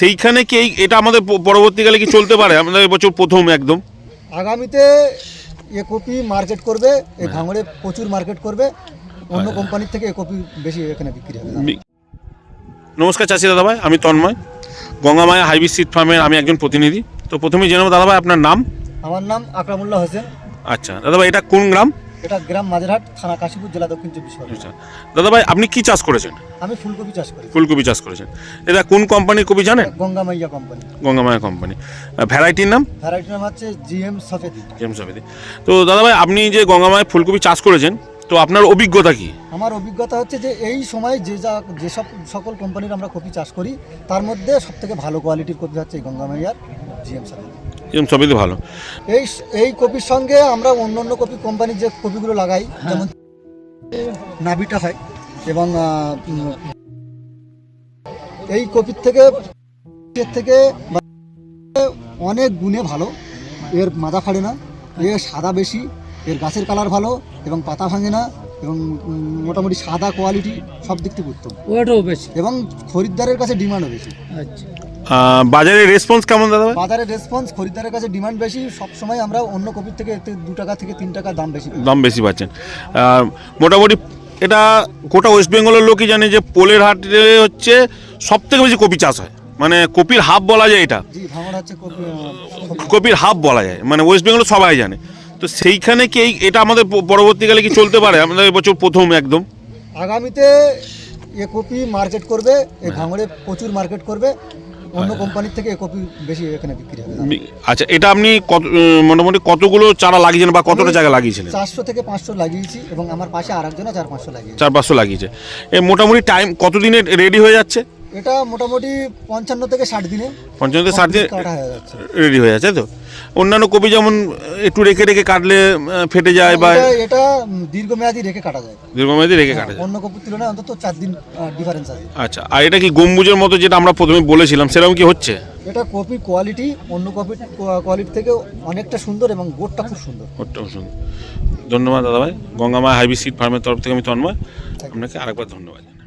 সেইখানে কি এটা আমাদের পরবর্তীকালে কি চলতে পারে? আমাদের এবছর প্রথম একদম। আগামীতে এ কপি মার্কেট করবে এই ভাঙড়ে প্রচুর মার্কেট করবে অন্য কোম্পানির থেকে এ কপি বেশি এখানে বিক্রি হবে। নমস্কার চাষি দাদাভাই আমি তন্ময়। গঙ্গামায়া হাইব্রিড সিড ফার্মের আমি একজন প্রতিনিধি। তো প্রথমে জেনে দাদাভাই আপনার নাম? আমার নাম আকরামুল্লাহ হোসেন। আচ্ছা দাদাভাই এটা কোন গ্রাম? এটা গ্রাম মাঝেরহাট থানা কাশীপুর জেলা দক্ষিণ চব্বিশ পরগনা। আচ্ছা। দাদাভাই আপনি কি চাষ করেছেন? আমি ফুলকপি চাষ করি ফুলকপি চাষ করেছেন। এটা কোন কোম্পানির কপি জানেন? গঙ্গা মাইয়া কোম্পানি। কোম্পানি। ভ্যারাইটির নাম? ভ্যারাইটির নাম হচ্ছে জিএম সফেদি। জেমস আবেদি তো দাদা ভাই আপনি যে গঙ্গামায় ফুলকপি চাষ করেছেন তো আপনার অভিজ্ঞতা কি? আমার অভিজ্ঞতা হচ্ছে যে এই সময় যে যা যেসব সকল কোম্পানির আমরা কপি চাষ করি তার মধ্যে সব থেকে ভালো কোয়ালিটির কপি হচ্ছে এই গঙ্গা মাইয়ার জিএম সফেদি। জেমস আবেদি ভালো। এই এই কপির সঙ্গে আমরা অন্য অন্য কপি কোম্পানির যে কপিগুলো লাগাই যেমন নাবিটা হয় এবং এই কপির থেকে এর থেকে অনেক গুণে ভালো। এর মাথা ফাড়ে না এর সাদা বেশি এর গাছের কালার ভালো এবং পাতা ভাঙে না এবং মোটামুটি সাদা কোয়ালিটি সব দিক থেকে উত্তম। ওটাও বেশি। এবং খরিদ্দারের কাছে ডিমান্ডও বেশি। আচ্ছা। বাজারে রেসপন্স কেমন দাদাভাই বাজারের রেসপন্স খরিদ্দারের কাছে ডিমান্ড বেশি সবসময় আমরা অন্য কপির থেকে এতে দু টাকা থেকে তিন টাকা দাম বেশি দাম বেশি পাচ্ছেন। মোটামুটি এটা গোটা ওয়েস্ট বেঙ্গলের লোকই জানে যে পোলের হাটে হচ্ছে সব থেকে বেশি কপি চাষ হয়। মানে কপির হাব বলা যায় এটা। কপির হাব বলা যায়। মানে ওয়েস্ট বেঙ্গল সবাই জানে। তো সেইখানে কি এই- এটা আমাদের পরবর্তীকালে কি চলতে পারে? আমাদের বছর প্রথম একদম। আগামীতে এ কপি মার্কেট করবে এ ভাঙড়ে প্রচুর মার্কেট করবে। অন্য কোম্পানির থেকে কপি বেশি এখানে বিক্রি হবে আচ্ছা এটা আপনি কত মোটামুটি কতগুলো চারা লাগিয়েছেন বা কতটা জায়গা লাগিয়েছিলেন? চারশো থেকে পাঁচশো লাগিয়েছি এবং আমার পাশে আর চার পাঁচশো লাগিয়েছে। চার পাঁচশো লাগিয়েছে। এ মোটামুটি টাইম কতদিনে রেডি হয়ে যাচ্ছে? এটা মোটামুটি পঞ্চান্ন থেকে ষাট দিনে পঞ্চান্ন থেকে ষাট দিন কাটা হয়ে যাচ্ছে। রেডি হয়ে যাচ্ছে তো? অন্যান্য কপি যেমন একটু রেখে রেখে কাটলে ফেটে যায় বা এটা- দীর্ঘমেয়াদী রেখে কাটা যায়। দীর্ঘমেয়াদী রেখে কাটা যায়। অন্য কপির তুলনায় অন্তত চার দিন ডিফারেন্স আছে। আচ্ছা আর এটা কি গম্বুজের মতো যেটা আমরা প্রথমে বলেছিলাম সেরকম কি হচ্ছে? এটা কপি কোয়ালিটি অন্য কপির কোয়ালিটি থেকে অনেকটা সুন্দর এবং গোটটা খুব সুন্দর। ওটাও সুন্দর। ধন্যবাদ দাদা ভাই গঙ্গামা হাইবি সিড ফার্মের তরফ থেকে আমি তন্ময়। আপনাকে আরেকবার ধন্যবাদ।